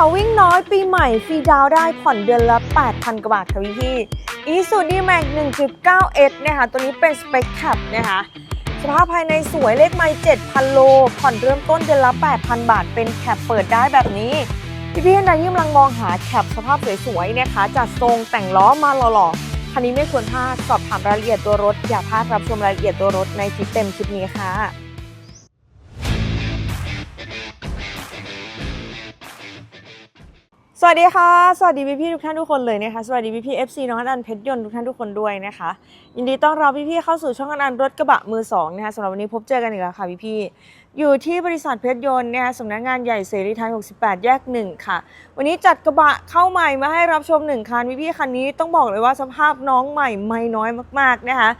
ะวิ่งน้อยปีใหม่ฟรีดาวได้ผ่อนเดือนละ 8,000 กว่าบาทค่ะพี่พี่อีซูดีแม็ก1.9 S นะคะตัวนี้เป็นสเปคแคปนะคะสภาพภายในสวยเลขไมล์7,000 โล ผ่อนเริ่มต้นเดือนละ 8,000 บาท เป็นแคปเปิดได้แบบนี้ พี่พี่ๆท่านใดที่กำลังมองหาแคปสภาพสวยๆนะคะจัดทรงแต่งล้อมาหล่อๆคันนี้ไม่ควรพลาดสอบถามรายละเอียดตัวรถ อย่าพลาดรับชมรายละเอียดตัวรถในคลิปเต็มคลิปนี้ค่ะ สวัสดีค่ะ สวัสดีพี่พี่ทุกท่านทุกคนเลยนะคะ สวัสดีพี่พี่เอฟซีน้องอันเพชรยนต์ทุกท่านทุกคนด้วยนะคะ ยินดีต้อนรับพี่พี่เข้าสู่ช่องอันรถกระบะมือสองนะคะสำหรับวันนี้พบเจอกันอีกแล้วค่ะพี่พี่อยู่ที่บริษัทเพชรยนต์นะคะสำนักงานใหญ่เสรีไทย 68 แยก 1 ค่ะ วันนี้จัดกระบะเข้าใหม่มาให้รับชมหนึ่งคันพี่พี่คันนี้ต้องบอกเลยว่าสภาพน้องใหม่ไม่น้อยมากๆนะคะ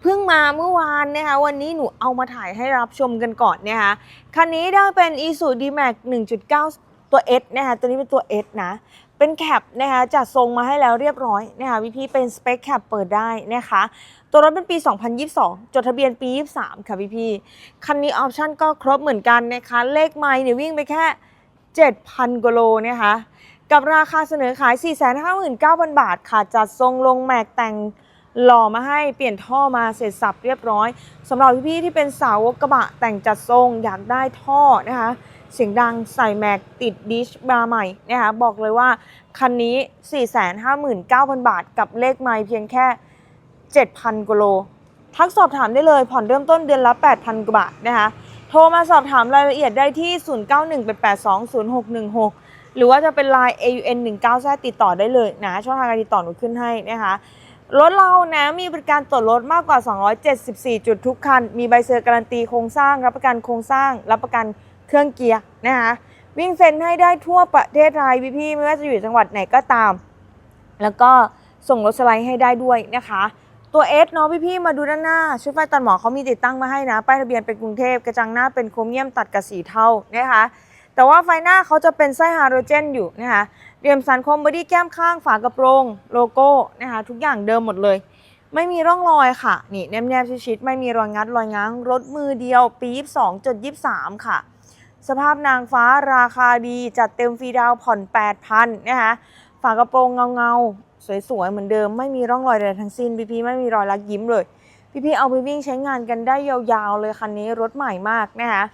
เพิ่งมาเมื่อวานนะคะวันนี้หนูเอามาถ่ายให้รับชมกันก่อนนะคะคันนี้ได้เป็น i s u d m a x 1.9 ตัว S นะคะตัวนี้เป็นตัว S นะ เป็นแคปนะคะจัดทรงมาให้แล้วเรียบร้อยนะคะพี่พี่เป็นสเปคแคปเปิดได้นะคะ ตัวรถเป็นปี 2022 จดทะเบียนปี 23 ค่ะพี่พี่คันนี้ออปชั่นก็ครบเหมือนกันนะคะ เลขไมล์เนี่ยวิ่งไปแค่ 7,000กิโลนะคะกับราคาเสนอขาย 459,000 บาทค่ะ จัดทรงลงแม็กแต่งหล่อมาให้เปลี่ยนท่อมาเสร็จสับเรียบร้อยสำหรับพี่ๆที่เป็นสาวกกระบะแต่งจัดทรงอยากได้ท่อนะคะ เสียงดังใส่แม็กติดดิชบาร์ใหม่นะคะบอกเลยว่าคันนี้ 459,000 บาทกับเลขไมล์เพียงแค่ 7,000กิโล ทักสอบถามได้เลยผ่อนเริ่มต้นเดือนละ 8,000กว่าบาทนะคะโทรมาสอบถามรายละเอียดได้ที่ 0918820616 หรือว่าจะเป็น Line AUN 19แซติดต่อได้เลยนะช่องทางการติดต่อหนูขึ้นให้นะคะรถเรานะมีบริการตรวจรถมากกว่า 274 จุดทุกคัน มีใบเซอร์การันตีโครงสร้าง รับประกันโครงสร้าง รับประกัน เครื่องเกียร์นะคะวิ่งเซ็นให้ได้ทั่วประเทศไทยพี่ๆไม่ว่าจะอยู่จังหวัดไหนก็ตาม แล้วก็ส่งรถสไลด์ให้ได้ด้วยนะคะ ตัว S เนาะพี่ๆมาดูด้านหน้า ชุดไฟตัดหมอกเขามีติดตั้งมาให้นะป้ายทะเบียนเป็นกรุงเทพกระจังหน้าเป็นโครเมียมตัดกับสีเทานะคะแต่ว่าไฟหน้าเขาจะเป็นไส้ฮาโดรเจนอยู่นะคะเรียมสันคมบอดี้แก้มข้างฝากระโปรงโลโก้นะคะทุกอย่างเดิมหมดเลย ไม่มีร่องรอยค่ะ นี่แนบๆชิดๆไม่มีรอยงัดรอยง้างรถมือเดียวปี 22.23 ค่ะ สภาพนางฟ้าราคาดีจัดเต็มฟรีดาวผ่อน 8,000นะคะฝากระโปรงเงาๆ สวยๆ เหมือนเดิมไม่มีร่องรอยใดทั้งสิ้นพี่ๆไม่มีรอยลักยิ้มเลย พี่ๆเอาไปวิ่งใช้งานกันได้ยาวๆ เลยคันนี้รถใหม่มากนะคะ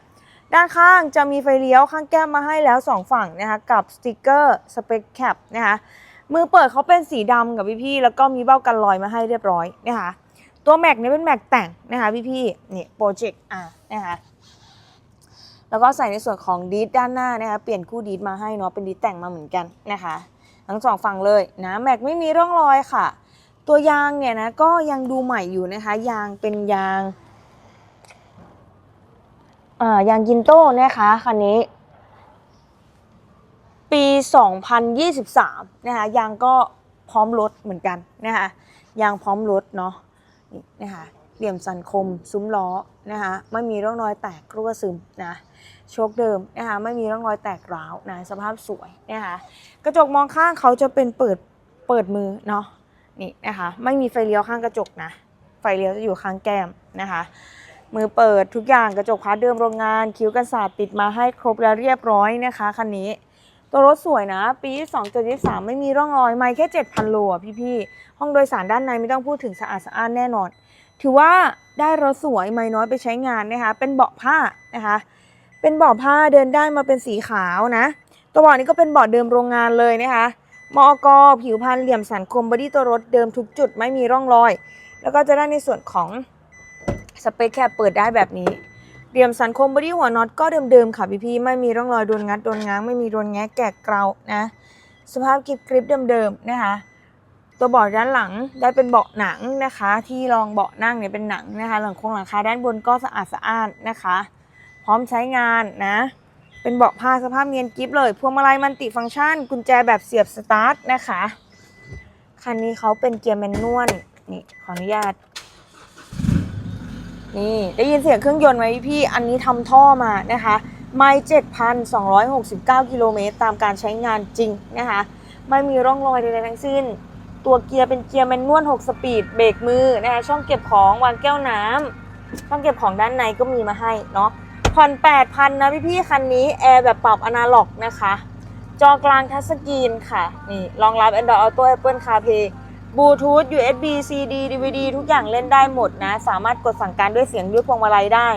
ด้านข้างจะมีไฟเลี้ยวข้างแก้มมาให้แล้ว 2 ฝั่งนะคะกับสติกเกอร์สเปคแคปนะคะมือเปิดเขาเป็นสีดำกับพี่ๆแล้วก็มีเบ้ากันรอยมาให้เรียบร้อยนะคะตัวแม็กเนี่ยเป็นแม็กแต่งนะคะพี่ๆนี่โปรเจกต์อะนะคะ แล้วก็ใส่ในส่วนของดีดด้านหน้านะคะ เปลี่ยนคู่ดีดมาให้เนาะเป็นดีดแต่งมาเหมือนกันนะคะ ทั้งสองฝั่งเลยนะแม็กไม่มีร่องรอยค่ะ ตัวยางเนี่ยนะก็ยังดูใหม่อยู่นะคะ ยางเป็นยางอ่ายางกินโต้นะคะคันนี้ ปี 2023 นะคะยางก็พร้อมรถเหมือนกันนะคะยางพร้อมรถเนาะนี่นะคะ เหลี่ยมสันคม ซุ้มล้อนะคะไม่มีร่องรอยแตกรั่วซึมนะโชคเดิมนะคะไม่มีร่องรอยแตกร้าวนะสภาพสวยนะคะกระจกมองข้างเขาจะเป็นเปิดเปิดมือเนาะนี่นะคะไม่มีไฟเลี้ยวข้างกระจกนะไฟเลี้ยวจะอยู่ข้างแก้มนะคะมือเปิดทุกอย่างกระจกพาร์ทเดิมโรงงาน คิ้วกันศาสตร์ติดมาให้ครบแล้วเรียบร้อยนะคะคันนี้ตัวรถสวยนะ ปี2.23ไม่มีร่องรอย ไม่แค่ 7,000 โลอะพี่ๆ ห้องโดยสารด้านในไม่ต้องพูดถึงสะอาดสะอ้านแน่นอน ถือว่าได้รถสวยไม่น้อยไปใช้งานนะคะ เป็นเบาะผ้านะคะ เป็นเบาะผ้าเดินได้มาเป็นสีขาวนะ ตัวเบาะนี้ก็เป็นเบาะเดิมโรงงานเลยนะคะมอกผิวพันเหลี่ยมสันคมบอดี้ตัวรถเดิมทุกจุดไม่มีร่องรอย แล้วก็จะได้ในส่วนของสเปคแคปเปิดได้แบบนี้เหลี่ยมสันคมบอดี้หัวน็อตก็เดิมๆค่ะพี่ๆไม่มีร่องรอยโดนงัดโดนง้างไม่มีโดนแงะแกะเกลานะสภาพกริบกริบเดิมๆนะคะ ตัวเบาะด้านหลังได้เป็นเบาะหนังนะคะ ที่รองเบาะนั่งเนี่ยเป็นหนังนะคะ หลังโครงหลังคาด้านบนก็สะอาดสะอ้านนะคะ พร้อมใช้งานนะ เป็นเบาะผ้าสภาพเนียนกิฟเลยพวงมาลัยมันติฟังก์ชัน กุญแจแบบเสียบสตาร์ทนะคะคันนี้เขาเป็นเกียร์แมนนวลนี่ขออนุญาตนี่ได้ยินเสียงเครื่องยนต์ไหมพี่อันนี้ทำท่อมานะคะไม่7,269 กิโลเมตรตามการใช้งานจริงนะคะ ไม่มีร่องรอยใดๆทั้งสิ้น ตัวเกียร์เป็นเกียร์แมนนวล6สปีดเบรกมือนะคะช่องเก็บของวางแก้วน้ำช่องเก็บของด้านในก็มีมาให้เนาะผ่อน8,000นะพี่ๆคันนี้แอร์แบบปรับอนาล็อกนะคะ จอกลางทัชสกรีนค่ะนี่รองรับ Android Auto Apple CarPlay Bluetooth USB CD DVD ทุกอย่างเล่นได้หมดนะ สามารถกดสั่งการด้วยเสียงด้วยพวงมาลัยได้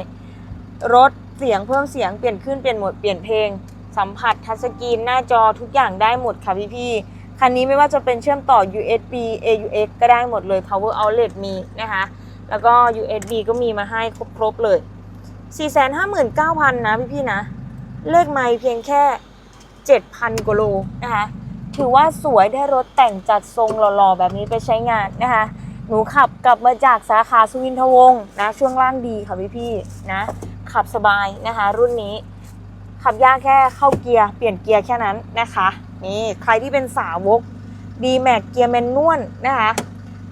รถเสียงเพิ่มเสียงเปลี่ยนขึ้นเปลี่ยนโหมดเปลี่ยนเพลง สัมผัสทัชสกรีนหน้าจอทุกอย่างได้หมดค่ะพี่ๆ คันนี้ไม่ว่าจะเป็นเชื่อมต่อ USB AUX ก็ได้หมดเลย Power Outlet มีนะคะ แล้วก็ USB ก็มีมาให้ครบๆเลย 459,000 นะพี่ๆนะ เลขไม่เพียงแค่ 7,000กว่าโลนะคะ ถือว่าสวยได้รถแต่งจัดทรงหล่อๆ แบบนี้ไปใช้งานนะคะ หนูขับกลับมาจากสาขาสุวินทวงศ์นะ ช่วงล่างดีค่ะพี่ๆนะ ขับสบายนะคะ รุ่นนี้ ขับยากแค่เข้าเกียร์ เปลี่ยนเกียร์แค่นั้นนะคะ นี่ใครที่เป็นสาวก d m a x เกียร์แมนนวลนะคะ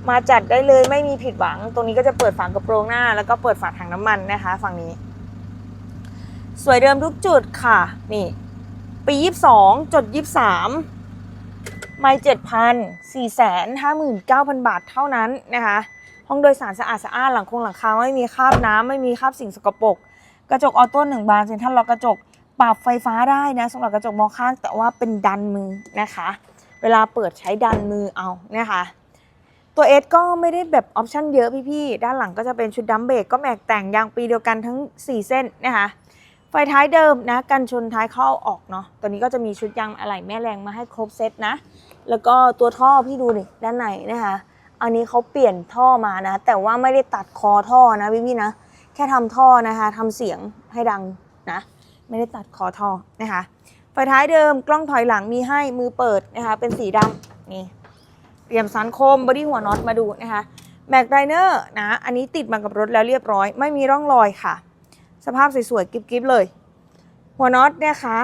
มาจัดได้เลยไม่มีผิดหวัง ตรงนี้ก็จะเปิดฝากระโปรงหน้า แล้วก็เปิดฝาถังน้ำมันนะคะ ฝั่งนี้ สวยเดิมทุกจุดค่ะ นี่ ปี22จด23ไม่7,000 459,000บาทเท่านั้นนะคะ ห้องโดยสารสะอาดสะอ้านหลังคงหลังคาไม่มีคราบน้ำไม่มีคราบสิ่งสกปรกกระจกออโต้หนึ่งบานเซ็นทรัลล็อกกระจก ปรับไฟฟ้าได้นะสำหรับกระจกมองข้างแต่ว่าเป็นดันมือนะคะ เวลาเปิดใช้ดันมือเอานะคะตัวเอสก็ไม่ได้แบบออปชั่นเยอะพี่ๆ ด้านหลังก็จะเป็นชุดดัมเบรกก็แม็กแต่งยางปีเดียวกันทั้ง 4 เส้นนะคะ ไฟท้ายเดิมนะกันชนท้ายเข้าออกเนาะ ตัวนี้ก็จะมีชุดยางอะไหล่แม่แรงมาให้ครบเซตนะ แล้วก็ตัวท่อพี่ดูนี่ด้านในนะคะ อันนี้เขาเปลี่ยนท่อมานะ แต่ว่าไม่ได้ตัดคอท่อนะพี่ๆนะ แค่ทำท่อนะคะทำเสียงให้ดังนะ ไม่ได้ตัดคอท่อนะคะไฟท้ายเดิมกล้องถอยหลังมีให้มือเปิดนะคะเป็นสีดำนี่เตรียมสันคมบอดี้หัวน็อตมาดูนะคะแม็กไดเนอร์นะอันนี้ติดมากับรถแล้วเรียบร้อย ไม่มีร่องรอยค่ะ สภาพสวยๆกิ๊บๆเลย หัวน็อตเนี่ยคะ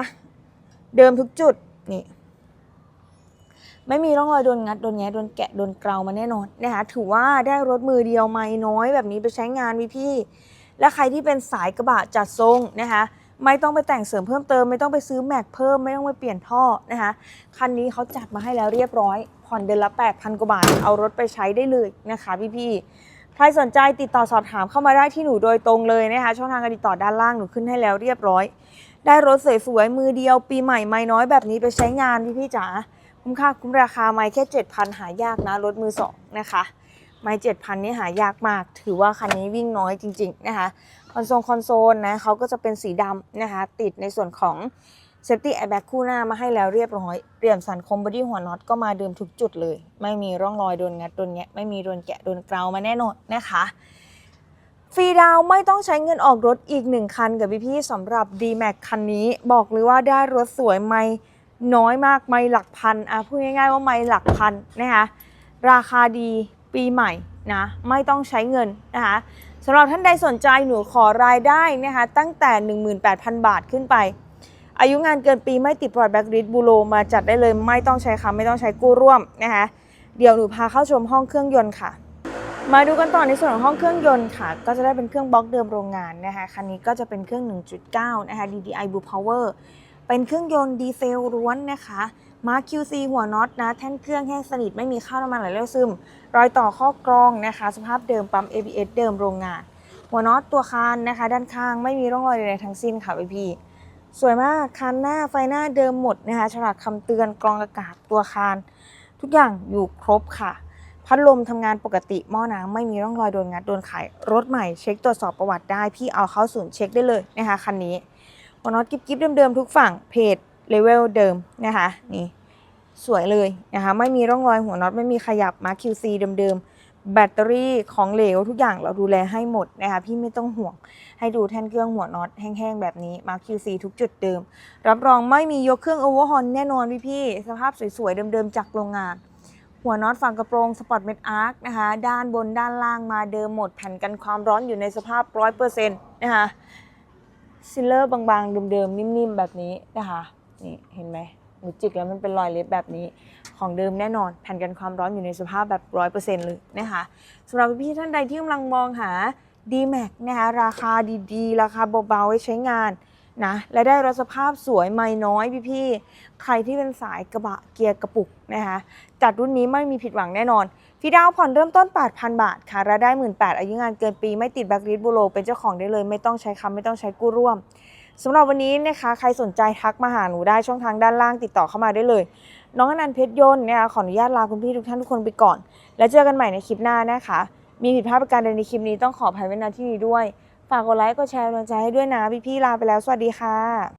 เดิมทุกจุดนี่ไม่มีร่องรอยโดนงัดโดนแงะโดนแกะโดนเกลามาแน่นอนนะคะถือว่าได้รถมือเดียวไม่น้อยแบบนี้ไปใช้งานพี่พี่และใครที่เป็นสายกระบะจัดทรงนะคะ ไม่ต้องไปแต่งเสริมเพิ่มเติม ไม่ต้องไปซื้อแม็กเพิ่มไม่ต้องไปเปลี่ยนท่อนะคะคันนี้เขาจัดมาให้แล้วเรียบร้อย ผ่อนเดือนละ 8,000 กว่าบาท เอารถไปใช้ได้เลยนะคะพี่ๆใครสนใจติดต่อสอบถามเข้ามาได้ที่หนูโดยตรงเลยนะคะช่องทางการติดต่อด้านล่างหนูขึ้นให้แล้วเรียบร้อย ได้รถสวยๆมือเดียว ปีใหม่ไม่น้อยแบบนี้ไปใช้งานพี่พี่ๆจ๋าคุ้มค่าคุ้มราคาไม่แค่ 7,000 หายากนะรถมือสองนะคะไม่7,000นี่หายากมาก ถือว่าคันนี้วิ่งน้อยจริง ๆ นะคะ คอนโซลคอนโซลนะเขาก็จะเป็นสีดำนะคะ ติดในส่วนของ Safety Airbag คู่หน้ามาให้แล้วเรียบร้อยเรียมสันคมบอดี้หัวน็อตก็มาเดิมทุกจุดเลย ไม่มีร่องรอยโดนงัดโดนแงะไม่มีโดนแกะโดนเกลามาแน่นอนนะคะฟรีดาวไม่ต้องใช้เงินออกรถอีกหนึ่งคันกับพี่ๆสำหรับ D-Max คันนี้บอกเลยว่าได้รถสวยไม่น้อยมากไม่หลักพันอะพูดง่ายๆว่าไม่หลักพันนะคะราคาดีปีใหม่นะไม่ต้องใช้เงินนะคะ สำหรับท่านใดสนใจหนูขอรายได้นะคะตั้งแต่ 18,000 บาทขึ้นไป อายุงานเกินปีไม่ติดพอร์ตแบ็กริดบูโรมาจัดได้เลยไม่ต้องใช้คำไม่ต้องใช้กู้ร่วมนะคะเดี๋ยวหนูพาเข้าชมห้องเครื่องยนต์ค่ะ มาดูกันต่อในส่วนของห้องเครื่องยนต์ค่ะ ก็จะได้เป็นเครื่องบล็อกเดิมโรงงานนะคะคันนี้ก็จะเป็นเครื่อง 1.9 นะคะ DDI Blue Power เป็นเครื่องยนต์ดีเซลล้วนนะคะมา QC หัวน็อตนะ แท่นเครื่องแห้งสนิทไม่มีข้าวน้ำมันไหลเลี้ยวซึม รอยต่อข้อกรองนะคะ สภาพเดิมปั๊ม ABS เดิมโรงงาน หัวน็อตตัวคานนะคะ ด้านข้างไม่มีร่องรอยใดๆทั้งสิ้นค่ะพี่สวยมากคันหน้าไฟหน้าเดิมหมดนะคะฉลากคำเตือนกรองอากาศตัวคาน ทุกอย่างอยู่ครบค่ะ พัดลมทำงานปกติหม้อน้ำไม่มีร่องรอยโดนงัดโดนไขรถใหม่เช็คตรวจสอบประวัติได้พี่เอาเข้าศูนย์เช็คได้เลยนะคะคันนี้หัวน็อตกิ๊บๆเดิมๆทุกฝั่งเพจเลเวลเดิมนะคะนี่ สวยเลยนะคะไม่มีร่องรอยหัวน็อตไม่มีขยับมา QC เดิมๆ แบตเตอรี่ของเหลวทุกอย่างเราดูแลให้หมดนะคะพี่ไม่ต้องห่วง ให้ดูแท่นเครื่องหัวน็อตแห้งๆ แบบนี้มา QC ทุกจุดเดิม รับรองไม่มียกเครื่องโอเวอร์ฮอนแน่นอนพี่ๆสภาพสวยๆ เดิมๆ จากโรงงาน หัวน็อตฝั่งกระโปรงสปอร์ตเมดอาร์คนะคะด้านบนด้านล่างมาเดิมหมดแผ่นกันความร้อนอยู่ในสภาพ100%นะคะซิลเลอร์บางๆเดิมๆนิ่มๆแบบนี้นะคะนี่เห็นไหม หนูจิกแล้วมันเป็นรอยเล็บแบบนี้ ของเดิมแน่นอน แผ่นกันความร้อนอยู่ในสภาพแบบ100%เลยนะคะสำหรับพี่ท่านใดที่กำลังมองหา D-Max นะคะราคาดีๆ ราคาเบาๆไว้ใช้งานนะและได้รสภาพสวยไม่น้อยพี่ๆ ใครที่เป็นสายกระบะเกียร์กระปุกนะคะจัดรุ่นนี้ไม่มีผิดหวังแน่นอนฟีดาวผ่อนเริ่มต้น 8,000 บาทค่ะรายได้ 18,000อายุงานเกินปีไม่ติดแบล็คลิสต์บูโรเป็นเจ้าของได้เลย ไม่ต้องใช้คำไม่ต้องใช้กู้ร่วม สำหรับวันนี้นะคะใครสนใจทักมาหาหนูได้ช่องทางด้านล่างติดต่อเข้ามาได้เลย น้องอนันต์เพชรยนต์เนี่ยขออนุญาตลาคุณพี่ทุกท่านทุกคนไปก่อน แล้วเจอกันใหม่ในคลิปหน้านะคะ มีผิดพลาดประการใดในคลิปนี้ต้องขออภัยไว้ณที่นี้ด้วย ฝากกดไลค์กดแชร์กำลังใจให้ด้วยนะพี่ๆลาไปแล้วสวัสดีค่ะ